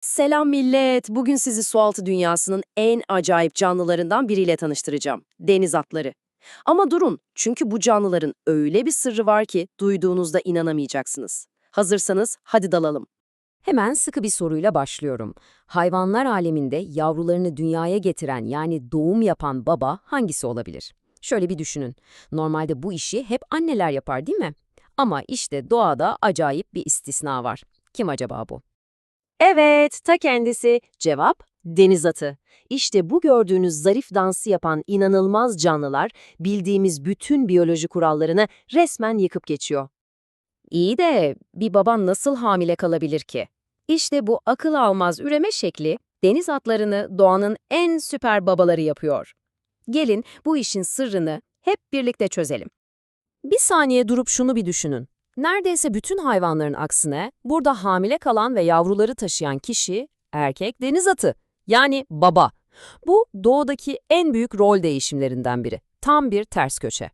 Selam millet. Bugün sizi sualtı dünyasının en acayip canlılarından biriyle tanıştıracağım. Deniz atları. Ama durun, çünkü bu canlıların öyle bir sırrı var ki duyduğunuzda inanamayacaksınız. Hazırsanız hadi dalalım. Hemen sıkı bir soruyla başlıyorum. Hayvanlar aleminde yavrularını dünyaya getiren yani doğum yapan baba hangisi olabilir? Şöyle bir düşünün. Normalde bu işi hep anneler yapar değil mi? Ama işte doğada acayip bir istisna var. Kim acaba bu? Evet, ta kendisi. Cevap, deniz atı. İşte bu gördüğünüz zarif dansı yapan inanılmaz canlılar bildiğimiz bütün biyoloji kurallarını resmen yıkıp geçiyor. İyi de bir baba nasıl hamile kalabilir ki? İşte bu akıl almaz üreme şekli deniz atlarını doğanın en süper babaları yapıyor. Gelin bu işin sırrını hep birlikte çözelim. Bir saniye durup şunu bir düşünün. Neredeyse bütün hayvanların aksine burada hamile kalan ve yavruları taşıyan kişi erkek deniz atı. Yani baba. Bu doğadaki en büyük rol değişimlerinden biri. Tam bir ters köşe.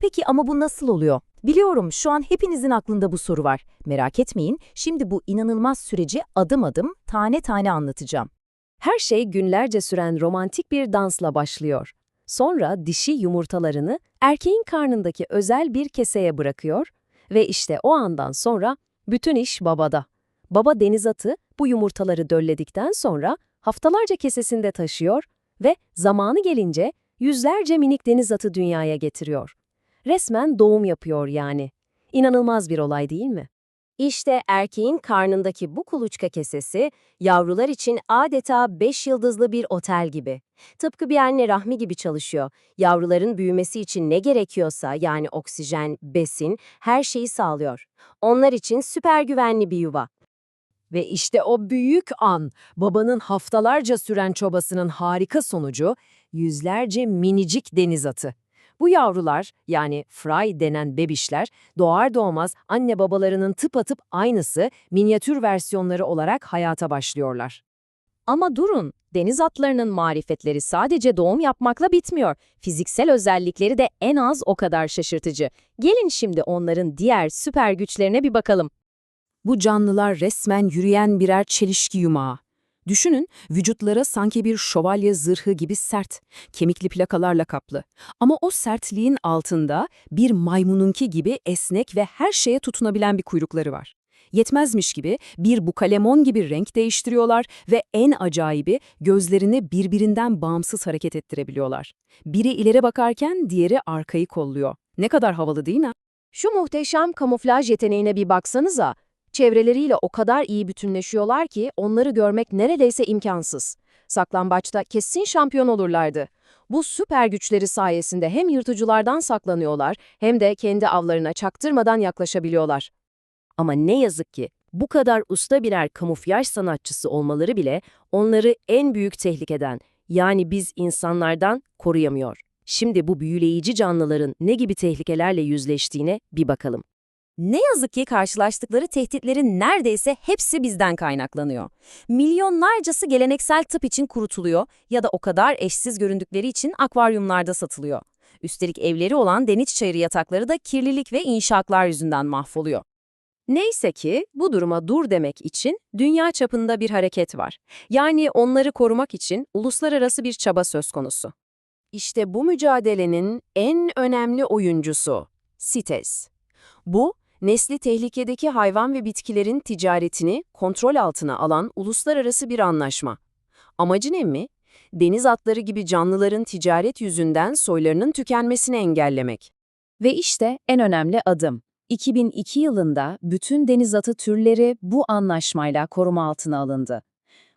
Peki ama bu nasıl oluyor? Biliyorum şu an hepinizin aklında bu soru var. Merak etmeyin, şimdi bu inanılmaz süreci adım adım, tane tane anlatacağım. Her şey günlerce süren romantik bir dansla başlıyor. Sonra dişi yumurtalarını erkeğin karnındaki özel bir keseye bırakıyor ve işte o andan sonra bütün iş babada. Baba deniz atı bu yumurtaları dölledikten sonra haftalarca kesesinde taşıyor ve zamanı gelince yüzlerce minik deniz atı dünyaya getiriyor. Resmen doğum yapıyor yani. İnanılmaz bir olay değil mi? İşte erkeğin karnındaki bu kuluçka kesesi, yavrular için adeta beş yıldızlı bir otel gibi. Tıpkı bir anne rahmi gibi çalışıyor. Yavruların büyümesi için ne gerekiyorsa yani oksijen, besin, her şeyi sağlıyor. Onlar için süper güvenli bir yuva. Ve işte o büyük an, babanın haftalarca süren çabasının harika sonucu, yüzlerce minicik deniz atı. Bu yavrular, yani fry denen bebişler, doğar doğmaz anne babalarının tıpatıp aynısı minyatür versiyonları olarak hayata başlıyorlar. Ama durun, deniz atlarının marifetleri sadece doğum yapmakla bitmiyor. Fiziksel özellikleri de en az o kadar şaşırtıcı. Gelin şimdi onların diğer süper güçlerine bir bakalım. Bu canlılar resmen yürüyen birer çelişki yumağı. Düşünün, vücutlara sanki bir şövalye zırhı gibi sert, kemikli plakalarla kaplı. Ama o sertliğin altında bir maymununki gibi esnek ve her şeye tutunabilen bir kuyrukları var. Yetmezmiş gibi bir bukalemon gibi renk değiştiriyorlar ve en acayibi gözlerini birbirinden bağımsız hareket ettirebiliyorlar. Biri ileri bakarken diğeri arkayı kolluyor. Ne kadar havalı değil mi? Şu muhteşem kamuflaj yeteneğine bir baksanıza. Çevreleriyle o kadar iyi bütünleşiyorlar ki onları görmek neredeyse imkansız. Saklambaçta kesin şampiyon olurlardı. Bu süper güçleri sayesinde hem yırtıcılardan saklanıyorlar hem de kendi avlarına çaktırmadan yaklaşabiliyorlar. Ama ne yazık ki bu kadar usta birer kamuflaj sanatçısı olmaları bile onları en büyük tehlikeden yani biz insanlardan koruyamıyor. Şimdi bu büyüleyici canlıların ne gibi tehlikelerle yüzleştiğine bir bakalım. Ne yazık ki karşılaştıkları tehditlerin neredeyse hepsi bizden kaynaklanıyor. Milyonlarcası geleneksel tıp için kurutuluyor ya da o kadar eşsiz göründükleri için akvaryumlarda satılıyor. Üstelik evleri olan deniz çayırı yatakları da kirlilik ve inşaatlar yüzünden mahvoluyor. Neyse ki bu duruma dur demek için dünya çapında bir hareket var. Yani onları korumak için uluslararası bir çaba söz konusu. İşte bu mücadelenin en önemli oyuncusu CITES. Bu, nesli tehlikedeki hayvan ve bitkilerin ticaretini kontrol altına alan uluslararası bir anlaşma. Amacı ne mi? Deniz atları gibi canlıların ticaret yüzünden soylarının tükenmesini engellemek. Ve işte en önemli adım. 2002 yılında bütün deniz atı türleri bu anlaşmayla koruma altına alındı.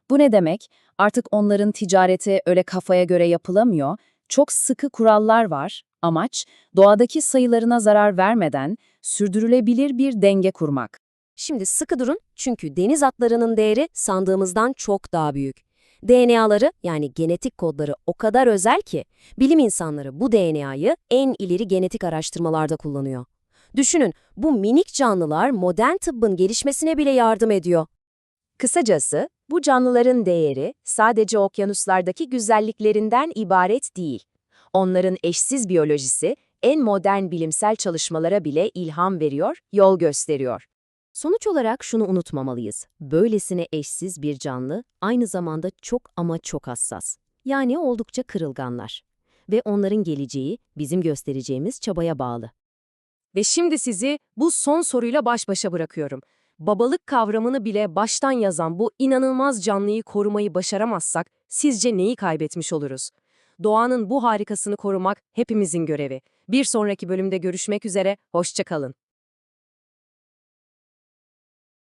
Bu ne demek? Artık onların ticareti öyle kafaya göre yapılamıyor, çok sıkı kurallar var. Amaç, doğadaki sayılarına zarar vermeden sürdürülebilir bir denge kurmak. Şimdi sıkı durun çünkü deniz atlarının değeri sandığımızdan çok daha büyük. DNA'ları yani genetik kodları o kadar özel ki bilim insanları bu DNA'yı en ileri genetik araştırmalarda kullanıyor. Düşünün bu minik canlılar modern tıbbın gelişmesine bile yardım ediyor. Kısacası bu canlıların değeri sadece okyanuslardaki güzelliklerinden ibaret değil. Onların eşsiz biyolojisi en modern bilimsel çalışmalara bile ilham veriyor, yol gösteriyor. Sonuç olarak şunu unutmamalıyız. Böylesine eşsiz bir canlı aynı zamanda çok ama çok hassas. Yani oldukça kırılganlar. Ve onların geleceği bizim göstereceğimiz çabaya bağlı. Ve şimdi sizi bu son soruyla baş başa bırakıyorum. Babalık kavramını bile baştan yazan bu inanılmaz canlıyı korumayı başaramazsak sizce neyi kaybetmiş oluruz? Doğanın bu harikasını korumak hepimizin görevi. Bir sonraki bölümde görüşmek üzere, hoşça kalın.